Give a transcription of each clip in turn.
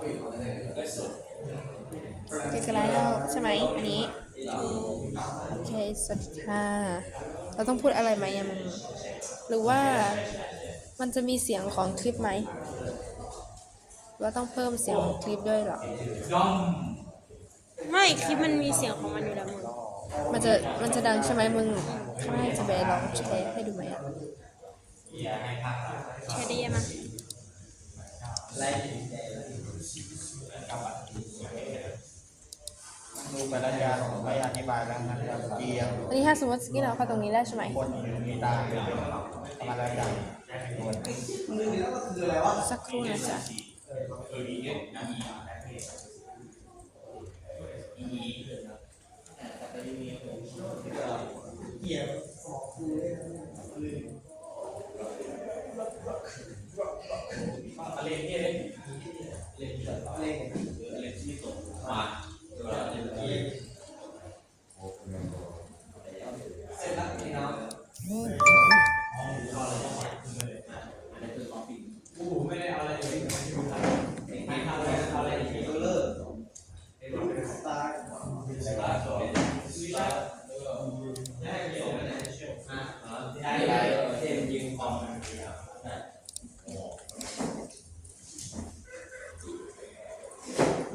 เก็บกันแล้วใช่ไหมอันนี้ โอเค สวัสดีค่ะ เราต้องพูดอะไรไหมอะมึงหรือว่ามันจะมีเสียงของคลิปไหมว่าต้องเพิ่มเสียงของคลิปด้วยเหรอ ไม่คลิปมันมีเสียงของมันอยู่แล้วมึงมันจะมันจะดังใช่ไหมมึงข้างในจะไปลองแชร์ให้ดูไหมอะแค่ได้ยินมั้ย ดูปรัญญาของไม่อธิบายแล้วนะครับเกียงอันนี้ถ้าสมมติสกินเราเข้าตรงนี้ได้ใช่ไหมคนมีตาทำอะไรอย่างสักครู่นะจ๊ะ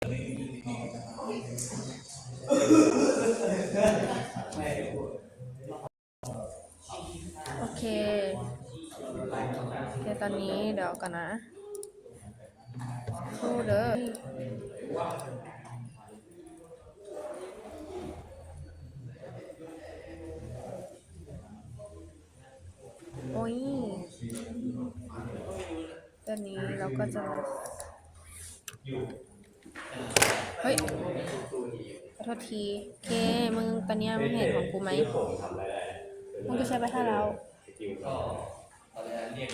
โอเค โอเค ตอนนี้เดี๋ยวกันนะครู่เด้อโอ้ย ตอนนี้เราก็จะ เฮ้ยขอโทษทีโอเค มึงตอนเนี้ยมึงเห็นของกูไหมมึงก็ใช้ไปท่าแล้ว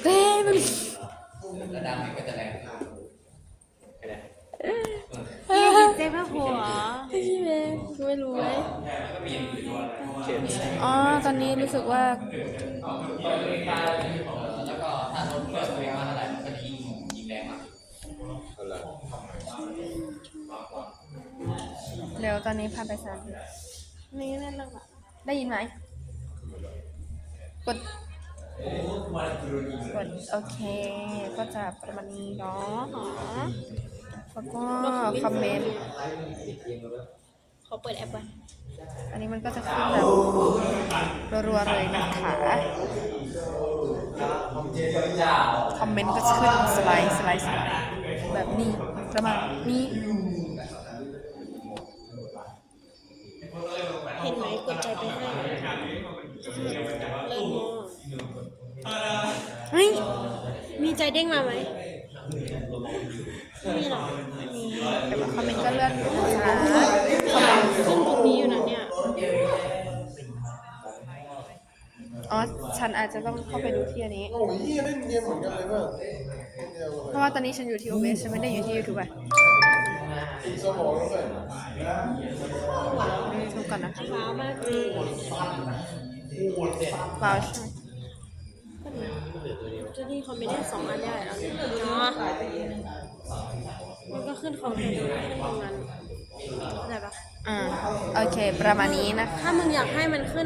เฮ้ยมึงระดับมันก็จะแรงเจ๊พระผัวไอ้พี่เมย์กูไม่รู้เลยอ๋อ ตอนนี้รู้สึกว่า แล้วก็ถ้าลดเพิ่มตัวเองมาเท่าไหร่มันก็จะยิ่งยิ่งแรงมาก เร็วต อนนี้ผ่านไปสามนาทีนี่นั่นแหละได้ยินไหม กด กด โอเค ก็จะประมาณนี้เนาะแล้วก็คอมเมนต์ ขอเปิดแอปก่อนอันนี้มันก็จะขึ้นแบบรัวๆเลยนะคะ คอมเมนต์ก็จะขึ้นสไลด์สไลด์สไลด์แบบนี้ประมาณนี้ เด้งมาไหมไม่มีหรอกแต่ว่าคอมเมนต์ก็เลื่อนอยู่นะคะขึ้นตรงนี้อยู่นะเนี่ย อ๋อ ฉันอาจจะต้องเข้าไปดูที่อันนี้ โอ้ยเล่นเกมเหมือนกันเลยป่ะเพราะว่าตอนนี้ฉันอยู่ที่ OBS ฉันไม่ได้อยู่ที่ YouTube อะตีสมองแล้วไปดู YouTube ก่อนนะคะว้าวมากเลยว้าวใช่ไหม จะที่คอมมิชชั่นสองอันได้แล้วอ๋อมันก็ขึ้นของเธอขึ้นตรงนั้นเข้าใจปะอ่าโอเค ประมาณนี้นะคะ ถ้ามึงอยากให้มันขึ้น